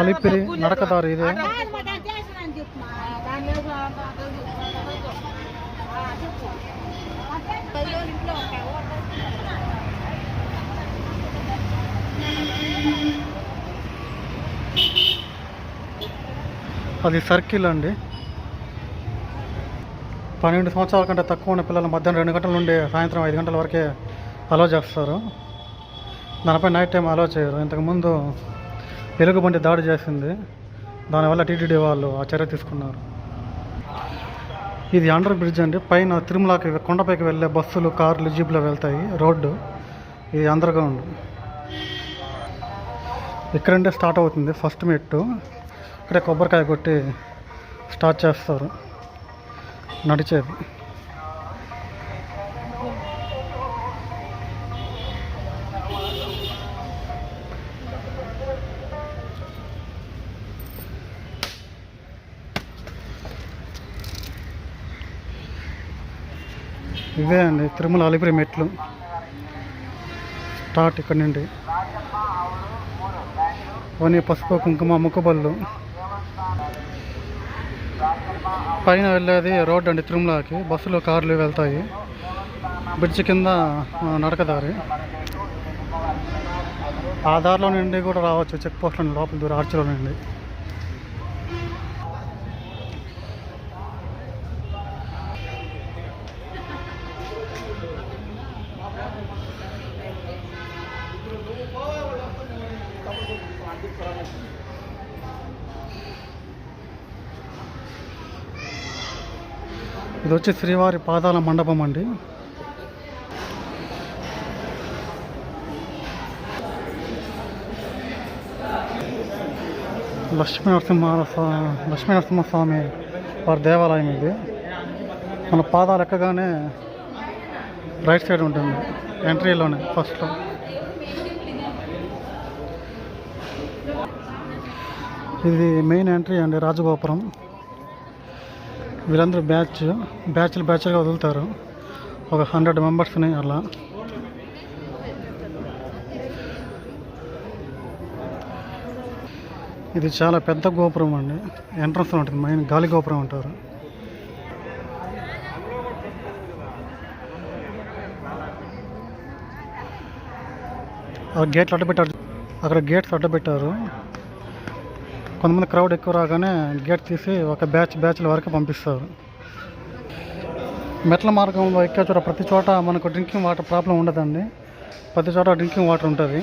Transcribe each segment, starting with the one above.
అలిపిరి నడకదారు ఇదే. అది సర్కిల్ అండి. పన్నెండు సంవత్సరాల కంటే తక్కువ ఉన్న పిల్లలు మధ్యాహ్నం రెండు గంటల నుండి సాయంత్రం ఐదు గంటల వరకే అలో చేస్తారు. దానిపై నైట్ టైం అలో చేయరు. ఇంతకుముందు ఎలుగుబంటి దాడి చేసింది. దానివల్ల టీటీడీ వాళ్ళు ఆ చర్య తీసుకున్నారు. ఇది అండర్ బ్రిడ్జ్ అండి. పైన తిరుమలకి కొండపైకి వెళ్ళే బస్సులు కార్లు జీప్లు వెళ్తాయి. రోడ్డు ఇది అండర్గ్రౌండ్. ఇక్కడంటే స్టార్ట్ అవుతుంది. ఫస్ట్ మెట్టు. ఇక్కడే కొబ్బరికాయ కొట్టి స్టార్ట్ చేస్తారు. నడిచేది. ఇవే అండి తిరుమల అలిపిరి మెట్లు. స్టార్ట్ ఇక్కడ నుండి. అవన్నీ పసుపు కుంకుమ ముక్కబళ్ళు. పైన వెళ్ళేది రోడ్ అండి తిరుమలకి. బస్సులు కార్లు వెళ్తాయి. బ్రిడ్జ్ కింద నడకదారి. ఆ దారిలో నుండి కూడా రావచ్చు చెక్ పోస్ట్ లోపల దూరం ఆర్చిలో నుండి. ఇది వచ్చి శ్రీవారి పాదాల మండపం అండి. లక్ష్మీ నరసింహ స్వా- లక్ష్మీ నరసింహస్వామి వారి దేవాలయం ఇది. మన పాదాలు ఎక్కగానే రైట్ సైడ్ ఉంటుంది ఎంట్రీలోనే ఫస్ట్లో ఇది మెయిన్ ఎంట్రీ అండి రాజగోపురం. వీళ్ళందరూ బ్యాచ్ బ్యాచ్లు బ్యాచ్లుగా వదులుతారు. ఒక హండ్రెడ్ మెంబర్స్ని అలా. ఇది చాలా పెద్ద గోపురం అండి. ఎంట్రన్స్ ఉంటుంది మెయిన్ గాలి గోపురం అంటారు. ఆ గేట్లు అడ్డపెట్టారు. అక్కడ గేట్స్ అడ్డపెట్టారు. కొంతమంది క్రౌడ్ ఎక్కువ రాగానే గేట్ తీసి ఒక బ్యాచ్ బ్యాచ్ల వరకు పంపిస్తారు. మెట్ల మార్గంలో ఎక్కే చోట ప్రతి చోట మనకు డ్రింకింగ్ వాటర్ ప్రాబ్లం ఉండదండి. ప్రతి చోట డ్రింకింగ్ వాటర్ ఉంటుంది.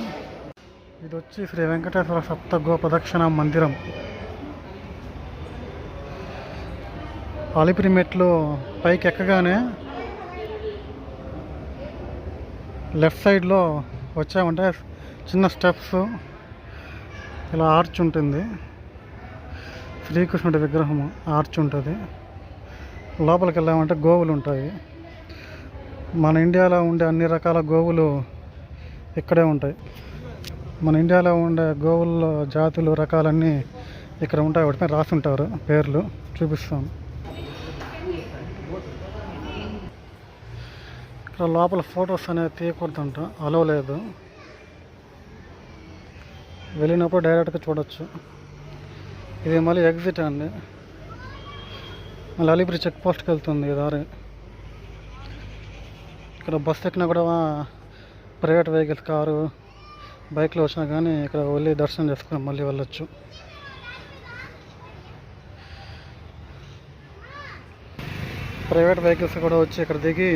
ఇది వచ్చి శ్రీ వెంకటేశ్వర సప్తగో ప్రదక్షిణ మందిరం. అలిపిరి మెట్లు పైకి ఎక్కగానే లెఫ్ట్ సైడ్లో వచ్చామంటే చిన్న స్టెప్స్ ఇలా ఆర్చ్ ఉంటుంది. శ్రీకృష్ణుడి విగ్రహం ఆర్చ్ ఉంటుంది. లోపలికి వెళ్ళామంటే గోవులు ఉంటాయి. మన ఇండియాలో ఉండే అన్ని రకాల గోవులు ఇక్కడే ఉంటాయి. మన ఇండియాలో ఉండే గోవుల్లో జాతులు రకాలన్నీ ఇక్కడ ఉంటాయి. వాటిపై రాసి ఉంటారు పేర్లు చూపిస్తాం ఇక్కడ లోపల ఫొటోస్ అనేది తీయకూడదంట. అలో లేదు. వెళ్ళినప్పుడు డైరెక్ట్గా చూడొచ్చు. ఇది మళ్ళీ ఎగ్జిట్ అండి. మళ్ళీ అలీపురి చెక్ పోస్ట్కి వెళ్తుంది ఈ దారి. ఇక్కడ బస్ ఎక్కినా కూడా ప్రైవేట్ వెహికల్స్ కారు బైక్లో వచ్చినా కానీ ఇక్కడ వెళ్ళి దర్శనం చేసుకుని మళ్ళీ వెళ్ళొచ్చు. ప్రైవేట్ వెహికల్స్ కూడా వచ్చి ఇక్కడ దిగి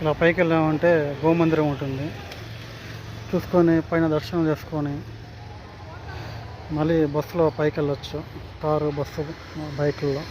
ఇలా పైకి వెళ్ళామంటే గోమందిరం ఉంటుంది. చూసుకొని పైన దర్శనం చేసుకొని మళ్ళీ బస్సులో పైకి వెళ్ళొచ్చు కారు బస్సు బైకుల్లో.